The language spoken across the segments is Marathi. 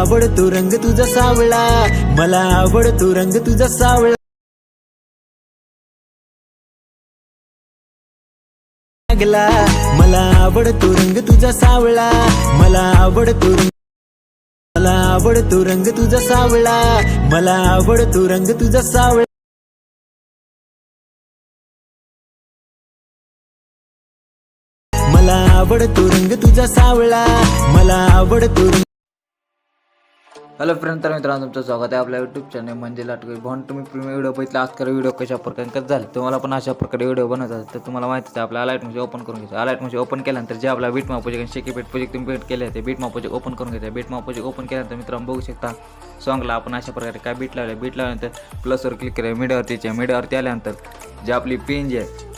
आवडतो रंग तुझा सावळा. मला आवडतो रंग तुझा सावळा. लागला. मला आवडतो रंग तुझा सावळा. मला आवडतो रंग मला आवडतो रंग तुझा सावळा. मला आवडतो रंग तुझा सावळा. मला आवडतो रंग तुझा सावळा. मला आवडतो हॅलो फ्रेंड तर मित्रांनो तुमचं स्वागत आहे आपल्या यूट्यूब चॅनल म्हणजे लाटकोई भाऊन तुम्ही प्रीमियम व्हिडिओ बघितला आज करा व्हिडिओ कशा प्रकारे कसं झालं तुम्हाला पण अशा प्रकारे व्हिडिओ बनवतात तर तुम्हाला माहिती आहे आपल्या अलाइट म्हणजे ओपन करून घ्यायचं. अलाइट म्हणजे ओपन केल्यानंतर जे आपला बीट मापोजिक आणि शेकी बीट प्रोजेक्ट तुम्ही भेट केले ते बीट मापोजिक ओपन करून घ्यायचं. बीट मापोजिक ओपन केल्यानंतर मित्रांनो बघू शकता सॉंगला आपण अशा प्रकारे काय बीट लावले बीट लावल्यानंतर प्लसवर क्लिक केलं मीडियावरतीच्या मीडियावरती आल्यानंतर जे आपली पेन जी आहे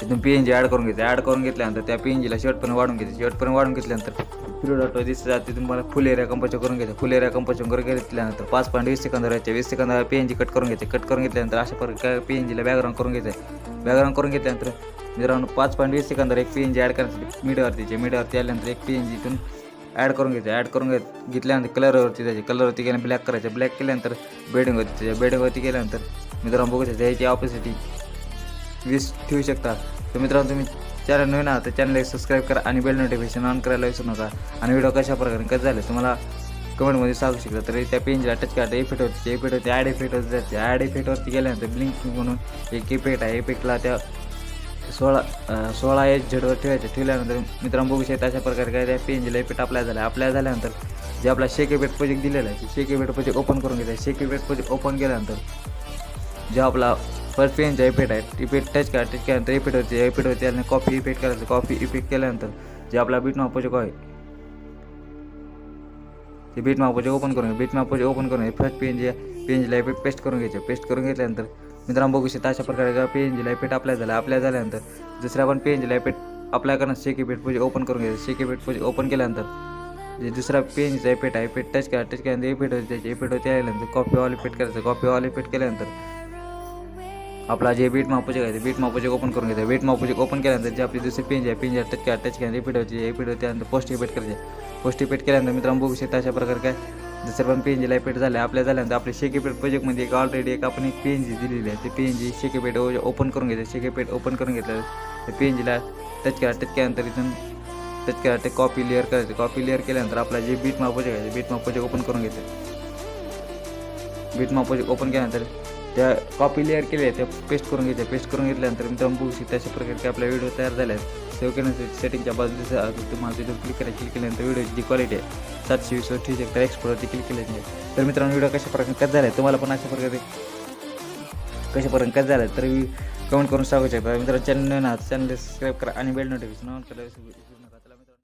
तिथून पी एन जी ॲड करून घ्यायचं. ॲड करून घेतल्यानंतर त्या पी एन जीला शर्टपर्यंत वाढून घ्यायचं. शर्टपर्यंत वाढून घेतल्यानंतर पिरियड ऑटो दिसत तिथून मला फुल एरिया कंपोजर करून घ्यायचं फुल एरिया कंपोजर करून घेतल्यानंतर पाच पॉईंट वीस सेकंद राहायचे वीस second P N G cut करून घ्यायचे. कट करून घेतल्यानंतर अशा प्रकारे पी एन जीला बॅकग्राऊंड करून घ्यायचं. बॅकग्राऊंड करून घेतल्यानंतर मित्रांनो पाच पॉईंट वीस सेकंदावर एक पी एन जी ॲड करायचं मीडियावरतीचे मीडियावरती आल्यानंतर एक पी एन जी इथून ॲड करून घ्यायचं. ॲड करून घेत घेतल्यानंतर कलरवरती त्याचे कलरवरती गेल्यानंतर ब्लॅक करायचं. ब्लॅक केल्यानंतर बेडिंगवरती त्याच्या बेडिंगवरती गेल्यानंतर मित्रांनो बघू शकता याची ऑपोसिटी वीस ठेवू शकता. तर मित्रांनो तुम्ही चॅनल नवीन आहात तर चॅनल एक सबस्क्राईब करा आणि बेल नोटिफिकेशन ऑन करायला विसरू नका. आणि व्हिडिओ कशा प्रकारे कसं झाले तुम्हाला कमेंटमध्ये सांगू शकता. तर त्या पेंजला टच करा इफेक्ट होती इफेक्ट होती ॲड इफेक्ट होती जाते. ॲड इफेक्टवरती गेल्यानंतर ब्लिंक म्हणून एक इफेक्ट आहे. इफेक्टला त्या सोळा सोळा एच झेडवर ठेवायचं. ठेवल्यानंतर मित्रांनो बघू शकता अशा प्रकारे काय त्या पेनजीला इफेक्ट अप्लाय झाला. अप्लाय झाल्यानंतर जे आपला शेक बेट प्रोजेक्ट दिलेला आहे ते शेक इफेक्ट प्रोजेक्ट ओपन करून घ्यायचा शेके बेट प्रोजेक्ट ओपन केल्यानंतर जे आपला फर्स्ट पेनचा इफेक्ट आहे इफेक्ट टच करा टच केल्यानंतर इफेक्ट होते इफेक्ट होते आणि कॉफी इफेक्ट करायचं कॉफी इफेक्ट केल्यानंतर जे आपला बीट मापोचे आहे ते बीट मापोचे ओपन करून बीट मापोचे ओपन करून फर्स्ट पेनचे पेनजीला इफेक्ट पेस्ट करून घ्यायचे. पेस्ट करून घेतल्यानंतर मित्रांनो बघू शकता अशा प्रकारे पेनजीला इफेक्ट अप्लाय झाला अप्लाय झाल्यानंतर दुसऱ्या पण पेनजीला इफेक्ट अप्लाय करणं शेकी इफेक्ट पोजे ओपन करून घ्यायचं. शेकी इफेक्ट पोजे ओपन केल्यानंतर जे दुसरा पेनचा इफेक्ट आहे इफेक्ट टच करा टच केल्यानंतर इफेक्ट होते त्याचे इफेक्ट होते आल्यानंतर कॉफी ऑल इफेक्ट करायचं. कॉपी ऑल इफेक्ट केल्यानंतर आपला जे बीट मापोचे आहे बीट मापोचे ओपन करून घ्यायचं बीट मापोचे ओपन केल्यानंतर जे आपली दुसरी पेंज आहे पेंज टच करा टच केल्यानंतर रिपीट होते. रिपीट होते त्यानंतर पोस्ट रिपीट करायचे. पोस्ट रिपीट केल्यानंतर मित्रांनो बघू शकता अशा प्रकारे काय? जसं पण पेंजीला झालं झाले आपल्या झाल्यानंतर आपल्या शेकेपेट प्रोजेक्टमध्ये एक ऑलरेडी एक आपण एक पेंजी दिलेली आहे. ते पेंजी शेकेपेट ओपन करून घ्यायचं शेकेपेट ओपन करून घेतलं त्या पेंजीला टच करा टच केल्यानंतर इथून टच करा ते कॉपी लेअर करायचं. कॉपी लेअर केल्यानंतर आपला जे बीट मापोचे आहे बीट मापोचे ओपन करून घ्यायचं बीट मापोचे ओपन केल्यानंतर त्या कॉपी लेअर केल्या त्या पेस्ट करून घ्यायच्या पेस्ट करून घेतल्यानंतर मित्रांनो बघू शकता अशा प्रकारचे आपला व्हिडिओ तयार झाला आहे सेव्ह करण्यासाठी सेटिंगच्या बाजूला तुम्हाला तिथून क्लिक करायची क्लिक केल्यानंतर व्हिडिओची जी क्वालिटी आहे सातशे वीस ठीक आहे तर एक्सपोर्टवरती क्लिक केल्याची आहे तर मित्रांनो व्हिडिओ कशा प्रकारे कसं झाला आहे तुम्हाला पण अशा प्रकारे कशा प्रकारे कसं झालं आहे तर कमेंट करून सांगू शकता. मित्रांनो चॅनल ना चॅनल सबस्क्राईब करा आणि बेल नोटिफिकेशन ऑन करा.